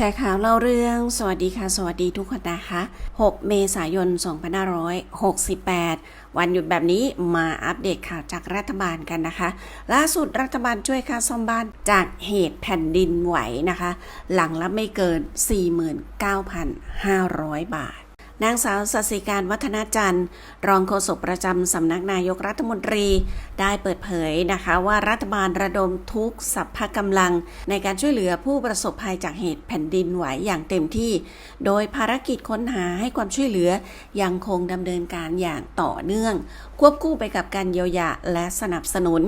ชร์ข่าวเล่าเรื่อง สวัสดีค่ะ สวัสดีทุกคนนะคะ 6 เมษายน 2568 วันหยุดแบบนี้มาอัปเดตข่าวจากรัฐบาลกันนะคะ ล่าสุดรัฐบาลช่วยค่าซ่อมบ้านจากเหตุแผ่นดินไหวนะคะ หลังละไม่เกิน 49,500 บาท นางสาวสศิการวัฒนาจันทร์ รองโฆษกประจำสำนักนายกรัฐมนตรี ได้เปิดเผยนะคะว่ารัฐบาลระดมทุกสัพพะกำลัง ในการช่วยเหลือผู้ประสบภัยจากเหตุแผ่นดินไหวอย่างเต็มที่ โดยภารกิจค้นหาให้ความช่วยเหลือยังคงดำเนินการอย่างต่อเนื่อง ควบคู่ไปกับการเยียวยาและสนับสนุน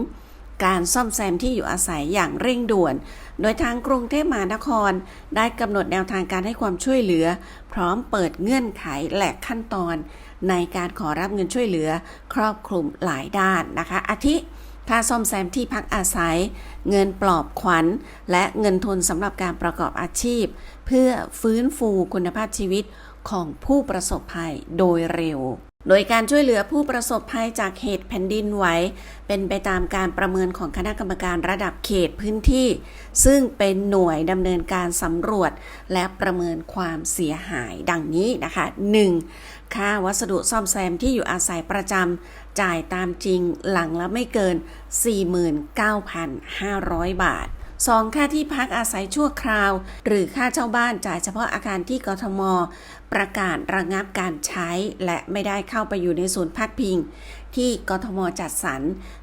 การซ่อมแซมที่อยู่อาศัยอย่างเร่งด่วน โดยทางกรุงเทพมหานคร ได้กำหนดแนวทางการให้ความช่วยเหลือ พร้อมเปิดเงื่อนไขและขั้นตอน ในการขอรับเงินช่วยเหลือ ครอบคลุมหลายด้านนะคะ อาทิค่าซ่อมแซมที่พักอาศัย เงินปลอบขวัญ และเงินทุนสำหรับการประกอบอาชีพ เพื่อฟื้นฟูคุณภาพชีวิตของผู้ประสบภัยโดยเร็ว โดยการช่วยเหลือผู้ประสบภัยจากเหตุแผ่นดินไหว เป็นไปตามการประเมินของคณะกรรมการระดับเขตพื้นที่ ซึ่งเป็นหน่วยดำเนินการสำรวจ และประเมินความเสียหายดังนี้นะคะ 1. ค่าวัสดุซ่อมแซมที่อยู่อาศัยประจำจ่ายตามจริงหลังละไม่เกิน 49,500 บาท 2. ค่าที่พักอาศัยชั่วคราว หรือค่าเช่าบ้านจ่ายเฉพาะอาคารที่กทม ประกาศระงับการใช้ และไม่ได้เข้าไปอยู่ในศูนย์พักพิง ที่กทมจัดสรร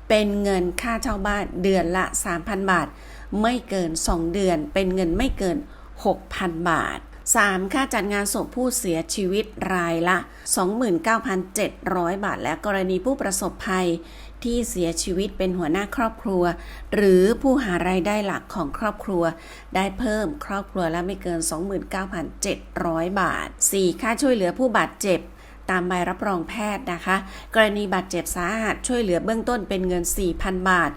เป็นเงินค่าเช่าบ้านเดือนละ 3,000 บาท ไม่เกิน 2 เดือน เป็นเงินไม่เกิน 6,000 บาท 3. ค่าจัดงานศพผู้เสียชีวิตรายละ 29,700 บาท และกรณีผู้ประสบภัย ที่เสียชีวิตเป็นหัวหน้าครอบครัว หรือผู้หารายได้หลักของครอบครัว ได้เพิ่มครอบครัวละไม่เกิน 29,700 บาท 4. ค่าช่วยเหลือผู้บาดเจ็บ ตามใบรับรองแพทย์นะคะ กรณีบาดเจ็บสาหัสช่วยเหลือเบื้องต้นเป็นเงิน 4,000 บาท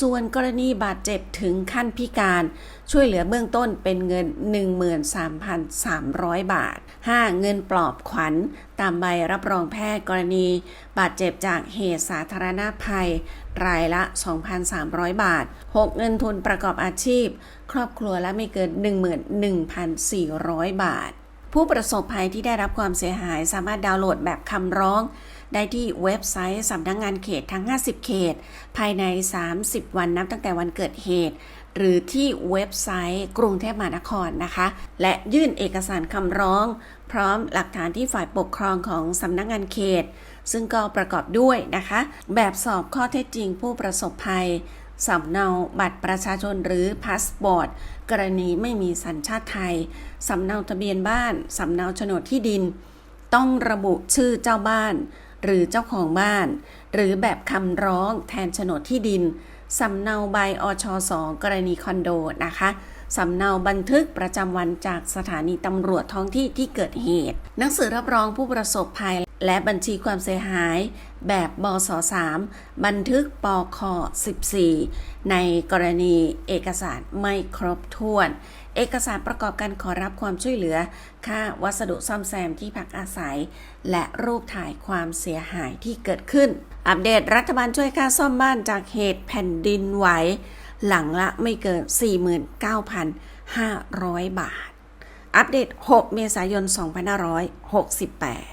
ส่วนกรณีบาดเจ็บถึงขั้นพิการ ช่วยเหลือเบื้องต้นเป็นเงิน 13,300 บาท 5. เงินปลอบขวัญ ตามใบรับรองแพทย์กรณี บาดเจ็บจากเหตุสาธารณภัย รายละ 2,300 บาท 6. เงินทุนประกอบอาชีพ ครอบครัวละไม่เกิน 11,400 บาท ผู้ประสบภัยที่ได้รับความเสียหายสามารถดาวน์โหลดแบบคำร้อง ได้ที่เว็บไซต์สำนักงงานเขตทั้ง 50 เขต ภายใน 30 วันนับตั้งแต่วันเกิดเหตุ หรือที่เว็บไซต์กรุงเทพมหานครนะคะ และยื่นเอกสารคำร้อง พร้อมหลักฐานที่ฝ่ายปกครองของสำนักงงานเขต ซึ่งก็ประกอบด้วยนะคะ แบบสอบข้อเท็จจริงผู้ประสบภัย สำเนาบัตรประชาชนหรือพาสปอร์ต กรณีไม่มีสัญชาติไทย สำเนาทะเบียนบ้าน สำเนาโฉนดที่ดิน ต้องระบุชื่อเจ้าบ้าน หรือเจ้าของบ้าน หรือแบบคำร้องแทนโฉนดที่ดิน สำเนาใบอชสองกรณีคอนโดนะคะ สำเนาบันทึกประจำวันจากสถานีตำรวจท้องที่ที่เกิดเหตุ หนังสือรับรองผู้ประสบภัย และบัญชีความเสียหายแบบบส3บันทึกปค14 ในกรณีเอกสารไม่ครบถ้วน เอกสารประกอบการขอรับความช่วยเหลือ ค่าวัสดุซ่อมแซมที่พักอาศัย และรูปถ่ายความเสียหายที่เกิดขึ้น อัปเดตรัฐบาลช่วยค่าซ่อมบ้านจากเหตุแผ่นดินไหวหลังละไม่เกิน 49,500 บาท อัปเดต 6 เมษายน 2568